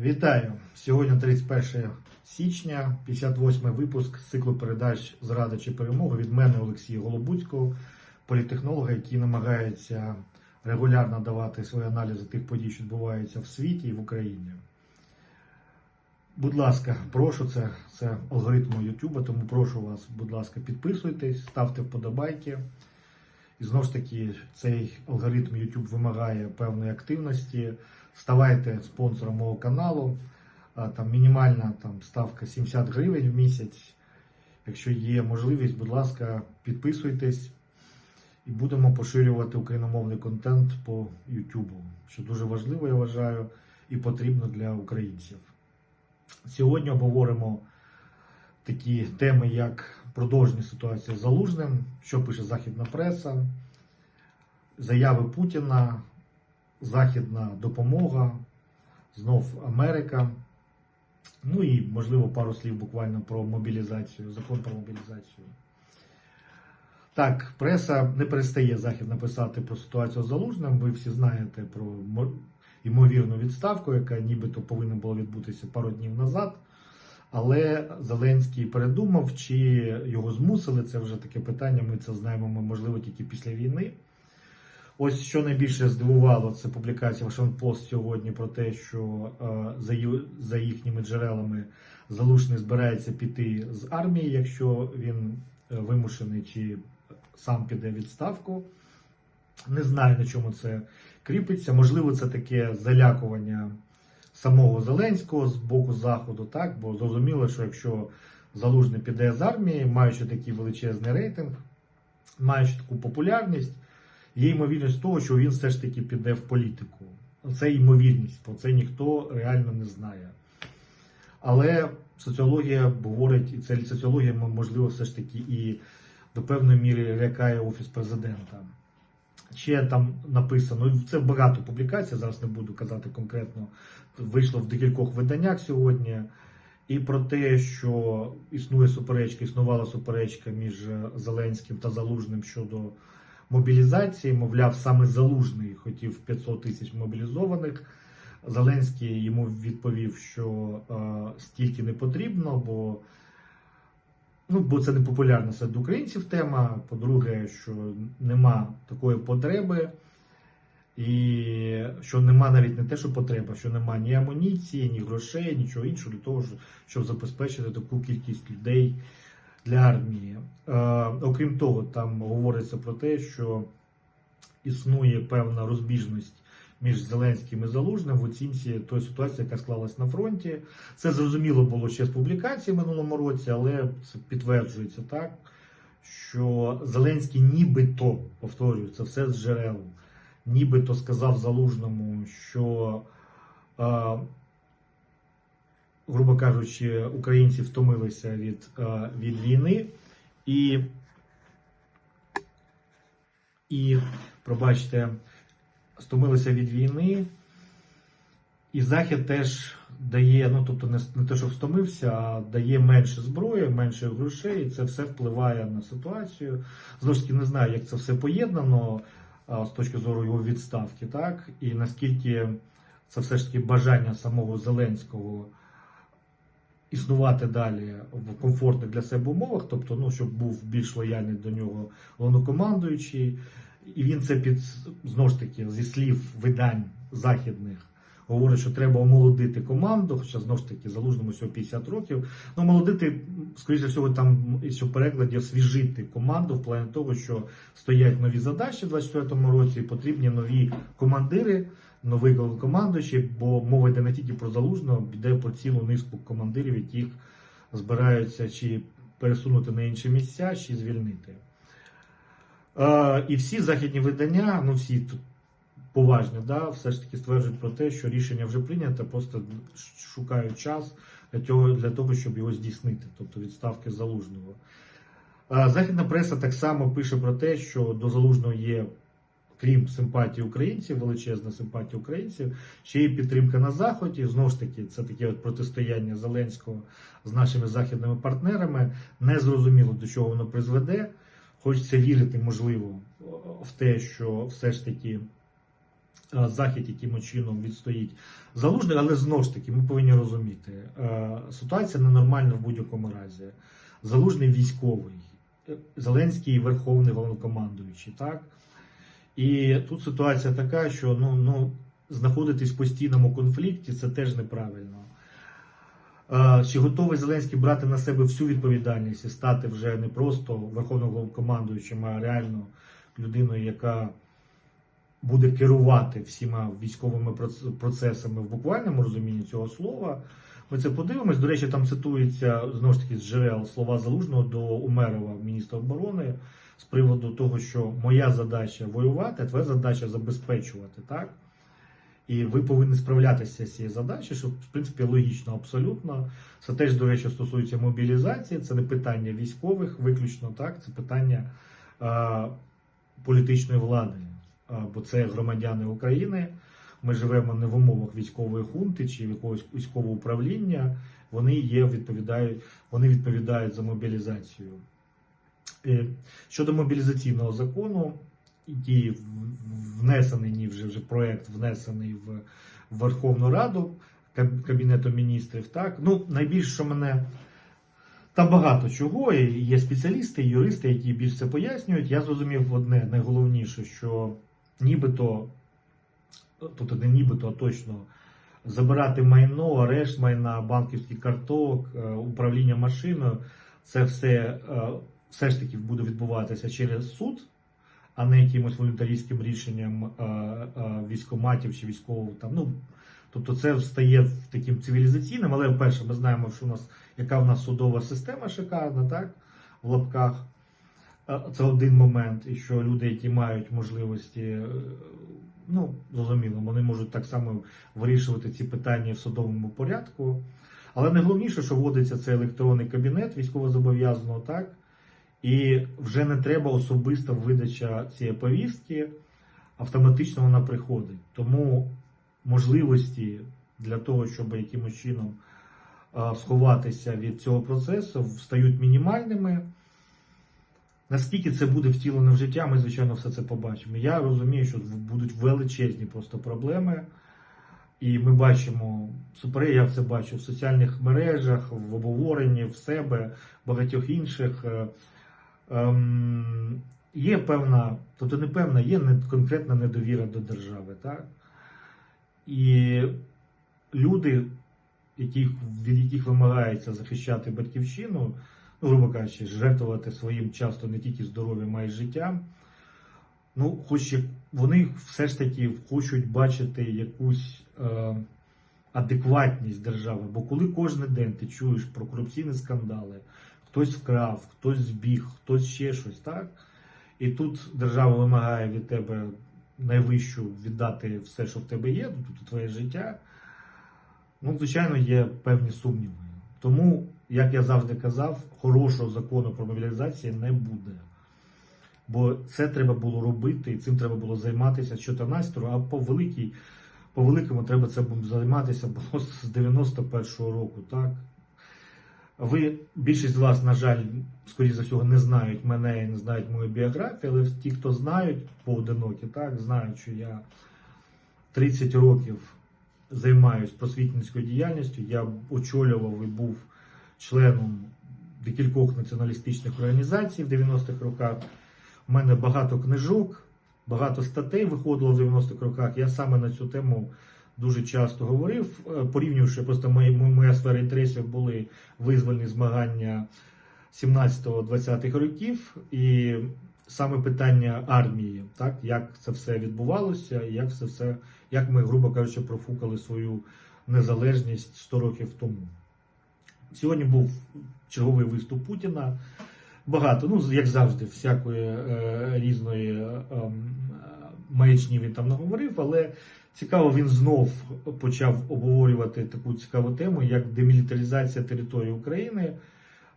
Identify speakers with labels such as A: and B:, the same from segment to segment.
A: Вітаю! Сьогодні 31 січня, 58 випуск циклу передач Зрада чи перемога від мене Олексія Голобуцького, політехнолога, який намагається регулярно давати свої аналізи тих подій, що відбуваються в світі і в Україні. Будь ласка, прошу це, це алгоритм Ютуба, тому прошу вас, будь ласка, підписуйтесь, ставте вподобайки. І знову ж таки, цей алгоритм YouTube вимагає певної активності. Ставайте спонсором мого каналу. Там мінімальна там, ставка 70 гривень в місяць. Якщо є можливість, будь ласка, підписуйтесь і будемо поширювати україномовний контент по YouTube, що дуже важливо, я вважаю, і потрібно для українців. Сьогодні обговоримо такі теми, як продовження ситуації з Залужним, що пише Західна преса, заяви Путіна, західна допомога, знов Америка. Ну і, можливо, пару слів буквально про мобілізацію, закон про мобілізацію. Так, преса не перестає західно писати про ситуацію з Залужним. Ви всі знаєте про ймовірну відставку, яка нібито повинна була відбутися пару днів назад. Але Зеленський передумав, чи його змусили. Це вже таке питання. Ми це знаємо, ми, можливо, тільки після війни. Ось що найбільше здивувало, це публікація Washington Post сьогодні про те, що е, за, їхніми джерелами Залужний збирається піти з армії, якщо він е, вимушений чи сам піде відставку. Не знаю, на чому це кріпиться. Можливо, це таке залякування самого Зеленського з боку Заходу, так? Бо зрозуміло, що якщо Залужний піде з армії, маючи такий величезний рейтинг, маючи таку популярність, є ймовірність того, що він все ж таки піде в політику. Це ймовірність, про це ніхто реально не знає. Але соціологія говорить, і це соціологія, можливо, все ж таки і до певної міри лякає Офіс президента. Ще там написано, ну, це багато публікацій, зараз не буду казати конкретно, вийшло в декількох виданнях сьогодні. І про те, що існує суперечка, існувала суперечка між Зеленським та Залужним щодо мобілізації. Мовляв, саме Залужний хотів 500 тисяч мобілізованих. Зеленський йому відповів, що е, стільки не потрібно, бо, ну, бо це не популярна серед українців тема. По-друге, що нема такої потреби, і що нема навіть не те, що потреба, що нема ні амуніції, ні грошей, нічого іншого для того, щоб забезпечити таку кількість людей для армії. Е, окрім того, там говориться про те, що існує певна розбіжність між Зеленським і Залужним в оцінці тої ситуації, яка склалась на фронті. Це зрозуміло було ще з публікації минулому році, але це підтверджується так, що Зеленський нібито повторюю, це все з джерел, нібито сказав Залужному, що. Е, грубо кажучи, українці втомилися від, е, від війни і, і, пробачте, стомилися від війни, і Захід теж дає, ну тобто не, не те, що втомився, а дає менше зброї, менше грошей, і це все впливає на ситуацію. Знову ж таки, не знаю, як це все поєднано а, з точки зору його відставки, так, і наскільки це все ж таки бажання самого Зеленського існувати далі в комфортних для себе умовах, тобто, ну, щоб був більш лояльний до нього головнокомандуючий. І він це під знову ж таки зі слів видань західних говорить, що треба омолодити команду, хоча знову ж таки залужному всього 50 років. Ну, омолодити, скоріше всього, там що в перекладі освіжити команду в плані того, що стоять нові задачі в 24-му році, потрібні нові командири новий головнокомандуючий, бо мова йде не тільки про залужного, йде про цілу низку командирів, яких збираються чи пересунути на інші місця, чи звільнити. Е, і всі західні видання, ну всі тут поважні, да, все ж таки стверджують про те, що рішення вже прийнято, просто шукають час для того, для того щоб його здійснити, тобто відставки залужного. Е, Західна преса так само пише про те, що до залужного є крім симпатії українців, величезна симпатія українців, ще є підтримка на заході. Знову ж таки, це таке от протистояння Зеленського з нашими західними партнерами. Не зрозуміло до чого воно призведе. Хочеться вірити, можливо, в те, що все ж таки е, Захід яким чином відстоїть залужний, але знову ж таки ми повинні розуміти, е, ситуація ненормальна в будь-якому разі. Залужний військовий, е, Зеленський верховний головнокомандуючий, так? І тут ситуація така, що ну, ну, знаходитись в постійному конфлікті це теж неправильно. Е, Чи готовий Зеленський брати на себе всю відповідальність і стати вже не просто верховним головнокомандуючим, а реально людиною, яка буде керувати всіма військовими процесами в буквальному розумінні цього слова? Ми це подивимось. До речі, там цитується знову ж таки з джерел слова залужного до Умерова, міністра оборони, з приводу того, що моя задача воювати, а твоя задача забезпечувати, так? І ви повинні справлятися з цією задачею, що в принципі логічно абсолютно. Це теж, до речі, стосується мобілізації, це не питання військових виключно, так, це питання е, політичної влади, Е, бо це громадяни України. Ми живемо не в умовах військової хунти чи якогось військового управління. Вони є, відповідають, вони відповідають за мобілізацію. Е, Щодо мобілізаційного закону, який внесений ні, вже вже проект внесений в Верховну Раду Кабінету міністрів. Так, ну найбільше, що мене там багато чого. Є спеціалісти, юристи, які більш це пояснюють. Я зрозумів одне найголовніше, що нібито, тобто не нібито, а точно. Забирати майно, арешт майна, банківський карток, е, управління машиною, це все, е, все ж таки буде відбуватися через суд, а не якимось волюнтарійським рішенням е, е, військоматів чи військового там. Ну, тобто це стає таким цивілізаційним, але перше, ми знаємо, що у нас яка в нас судова система шикарна, так? В лапках. Е, Це один момент, і що люди, які мають можливості, ну, зрозуміло, вони можуть так само вирішувати ці питання в судовому порядку. Але найголовніше, що вводиться це електронний кабінет військовозобов'язаного, так? І вже не треба особиста видача цієї повістки, автоматично вона приходить. Тому можливості для того, щоб якимось чином сховатися від цього процесу, стають мінімальними. Наскільки це буде втілено в життя, ми, звичайно, все це побачимо. Я розумію, що будуть величезні просто проблеми. І ми бачимо супер, я це бачу в соціальних мережах, в обговоренні, в себе, багатьох інших. Ем, Є певна, тобто не певна, є конкретна недовіра до держави. Так? І люди, яких, від яких вимагається захищати батьківщину, ну, грубо кажучи, жертвувати своїм часто не тільки здоров'ям, а й життям. Ну, хоч вони все ж таки хочуть бачити якусь е, адекватність держави. Бо коли кожен день ти чуєш про корупційні скандали, хтось вкрав, хтось збіг, хтось ще щось, так? І тут держава вимагає від тебе найвищу віддати все, що в тебе є, тобто твоє життя. Ну, звичайно, є певні сумніви. Тому, як я завжди казав, хорошого закону про мобілізацію не буде. Бо це треба було робити, і цим треба було займатися з 14 а по великій, по великому треба це займатися було з 91-го року. Так? Ви, більшість з вас, на жаль, скоріше за всього, не знають мене і не знають мою біографію, але ті, хто знають поодинокі, так, знають, що я 30 років займаюся просвітницькою діяльністю. Я очолював і був членом декількох націоналістичних організацій в 90-х роках. У мене багато книжок, багато статей виходило в 90-х роках. Я саме на цю тему дуже часто говорив, е, порівнюючи просто мої, моя сфера інтересів були визвольні змагання 17-20-х років, і саме питання армії, так, як це все відбувалося, як це все, як ми, грубо кажучи, профукали свою незалежність 100 років тому. Сьогодні був черговий виступ Путіна. Багато, ну як завжди, всякої е, різної е, маячні він там наговорив, але цікаво, він знов почав обговорювати таку цікаву тему, як демілітаризація території України.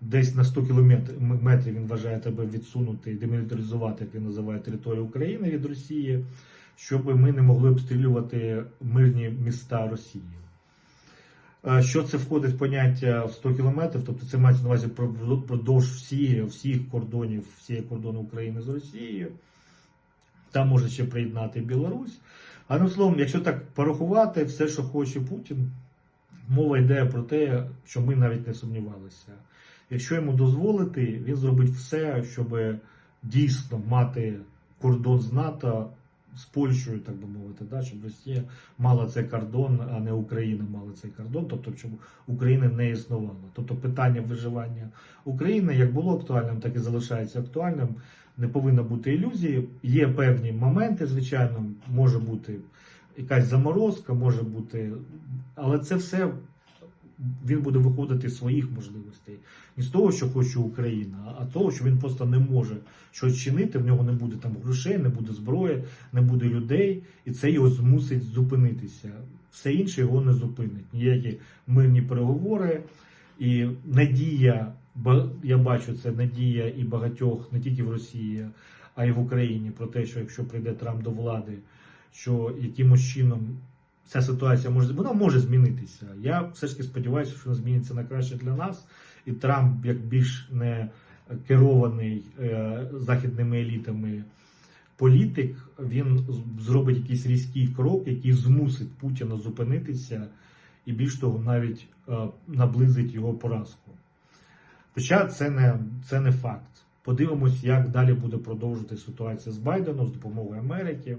A: Десь на 100 кілометрів він вважає тебе відсунути, і демілітаризувати, як він називає територію України від Росії, щоб ми не могли обстрілювати мирні міста Росії. Е, Що це входить в поняття в 100 кілометрів, тобто це мається на увазі продовж всіх, всіх кордонів, всієї кордону України з Росією. Там може ще приєднати Білорусь. А ну словом, якщо так порахувати, все, що хоче Путін, мова йде про те, що ми навіть не сумнівалися. Якщо йому дозволити, він зробить все, щоб дійсно мати кордон з НАТО з Польщею, так би мовити, да, щоб Росія мала цей кордон, а не Україна мала цей кордон, тобто щоб України не існувало. Тобто питання виживання України як було актуальним, так і залишається актуальним. Не повинно бути ілюзії. Є певні моменти, звичайно, може бути якась заморозка, може бути, але це все він буде виходити з своїх можливостей. Не з того, що хоче Україна, а того, що він просто не може щось чинити, в нього не буде там грошей, не буде зброї, не буде людей, і це його змусить зупинитися. Все інше його не зупинить. Ніякі мирні переговори і надія, я бачу це надія і багатьох не тільки в Росії, а й в Україні про те, що якщо прийде Трамп до влади, що якимось чином ця ситуація може вона може змінитися. Я все ж таки сподіваюся, що вона зміниться на краще для нас, і Трамп, як більш не керований е, західними елітами політик, він зробить якийсь різкий крок, який змусить Путіна зупинитися, і більш того, навіть е, наблизить його поразку. Хоча це не, це не факт. Подивимось, як далі буде продовжувати ситуація з Байденом з допомогою Америки.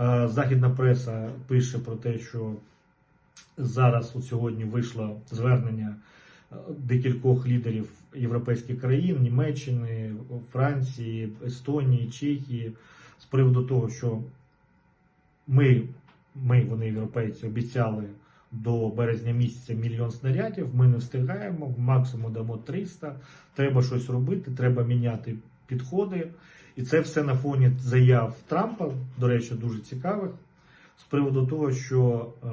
A: Е, Західна преса пише про те, що зараз от сьогодні вийшло звернення е, декількох лідерів європейських країн, Німеччини, Франції, Естонії, Чехії з приводу того, що ми, ми вони європейці, обіцяли до березня місяця мільйон снарядів. Ми не встигаємо, максимум дамо 300. Треба щось робити, треба міняти підходи. І це все на фоні заяв Трампа, до речі, дуже цікавих, з приводу того, що е,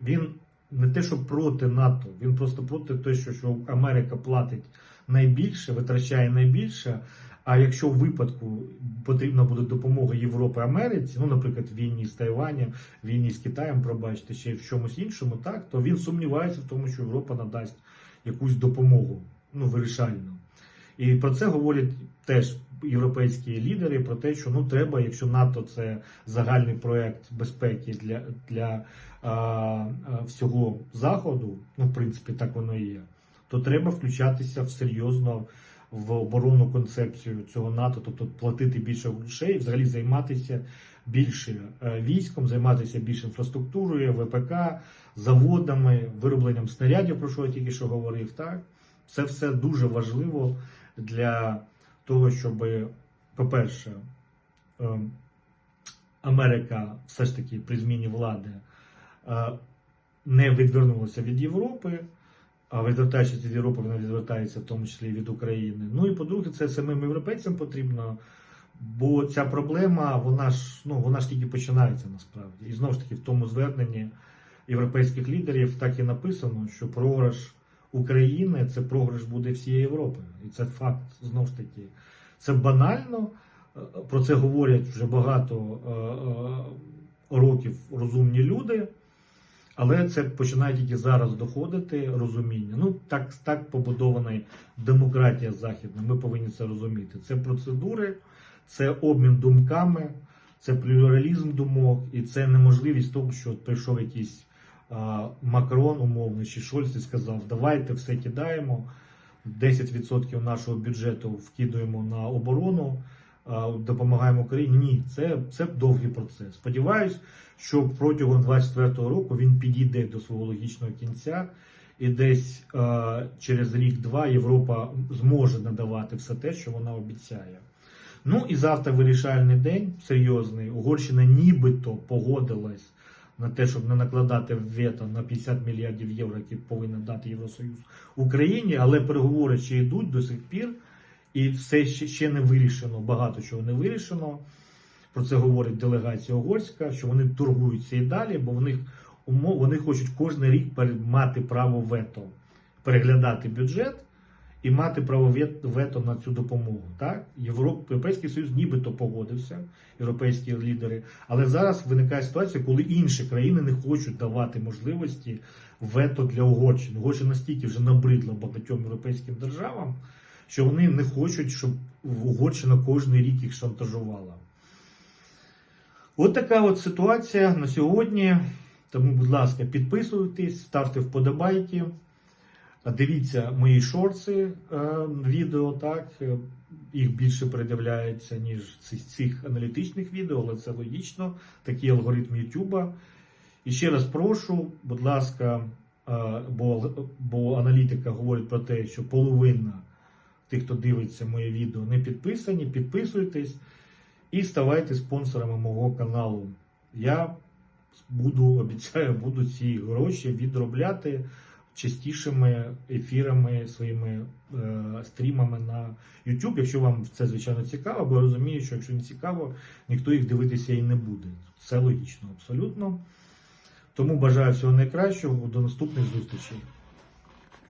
A: він не те, що проти НАТО, він просто проти того, що, Америка платить найбільше, витрачає найбільше. А якщо в випадку потрібна буде допомога Європи Америці, ну, наприклад, війні з Тайванем, війні з Китаєм, пробачте, ще в чомусь іншому, так, то він сумнівається в тому, що Європа надасть якусь допомогу, ну, вирішальну. І про це говорять теж європейські лідери про те, що ну треба, якщо НАТО це загальний проект безпеки для, для а, а, всього заходу, ну в принципі так воно і є, то треба включатися в серйозно в оборонну концепцію цього НАТО, тобто платити більше грошей, взагалі займатися більше е, військом, займатися більше інфраструктурою, ВПК, заводами, виробленням снарядів, про що я тільки що говорив. Так, це все дуже важливо для того, щоб, по-перше, ем, Америка все ж таки при зміні влади е, не відвернулася від Європи, а відвертаючись від Європи, вона відвертається в тому числі від України. Ну і по-друге, це самим європейцям потрібно, бо ця проблема, вона ж ну вона ж тільки починається насправді. І знову ж таки, в тому зверненні європейських лідерів так і написано, що програш України це програш буде всієї Європи. І це факт знову ж таки. Це банально, е, про це говорять вже багато е, е, років розумні люди, але це починає тільки зараз доходити розуміння. Ну, так, так побудована демократія західна, ми повинні це розуміти. Це процедури, це обмін думками, це плюралізм думок, і це неможливість того, що прийшов якийсь Макрон, умовний чи Шольц і сказав, давайте все кидаємо. 10% нашого бюджету вкидуємо на оборону, допомагаємо Україні. Ні, це, це довгий процес. Сподіваюсь, що протягом 2024 року він підійде до свого логічного кінця, і десь а, через рік-два Європа зможе надавати все те, що вона обіцяє. Ну і завтра вирішальний день серйозний. Угорщина нібито погодилась на те, щоб не накладати вето на 50 мільярдів євро, які повинен дати Євросоюз Україні, але переговори ще йдуть до сих пір, і все ще, ще не вирішено, багато чого не вирішено. Про це говорить делегація угорська, що вони торгуються і далі, бо в них умов вони хочуть кожен рік мати право вето, переглядати бюджет і мати право вето на цю допомогу. Так? Європ... Європейський Союз нібито погодився, європейські лідери, але зараз виникає ситуація, коли інші країни не хочуть давати можливості вето для Угорщини. Угорщина настільки вже набридла багатьом європейським державам, що вони не хочуть, щоб Угорщина кожен рік їх шантажувала. От така от ситуація на сьогодні. Тому, будь ласка, підписуйтесь, ставте вподобайки, дивіться мої шорти е, відео, так. е, Їх більше передивляється, ніж цих, цих аналітичних відео, але це логічно. Такий алгоритм Ютуба. І ще раз прошу, будь ласка, е, бо, бо аналітика говорить про те, що половина тих, хто дивиться моє відео, не підписані. Підписуйтесь і ставайте спонсорами мого каналу. Я буду, обіцяю, буду ці гроші відробляти частішими ефірами, своїми е, стрімами на YouTube. Якщо вам це звичайно цікаво, бо я розумію, що якщо не цікаво, ніхто їх дивитися і не буде. Це логічно, абсолютно. Тому бажаю всього найкращого. До наступних зустрічей.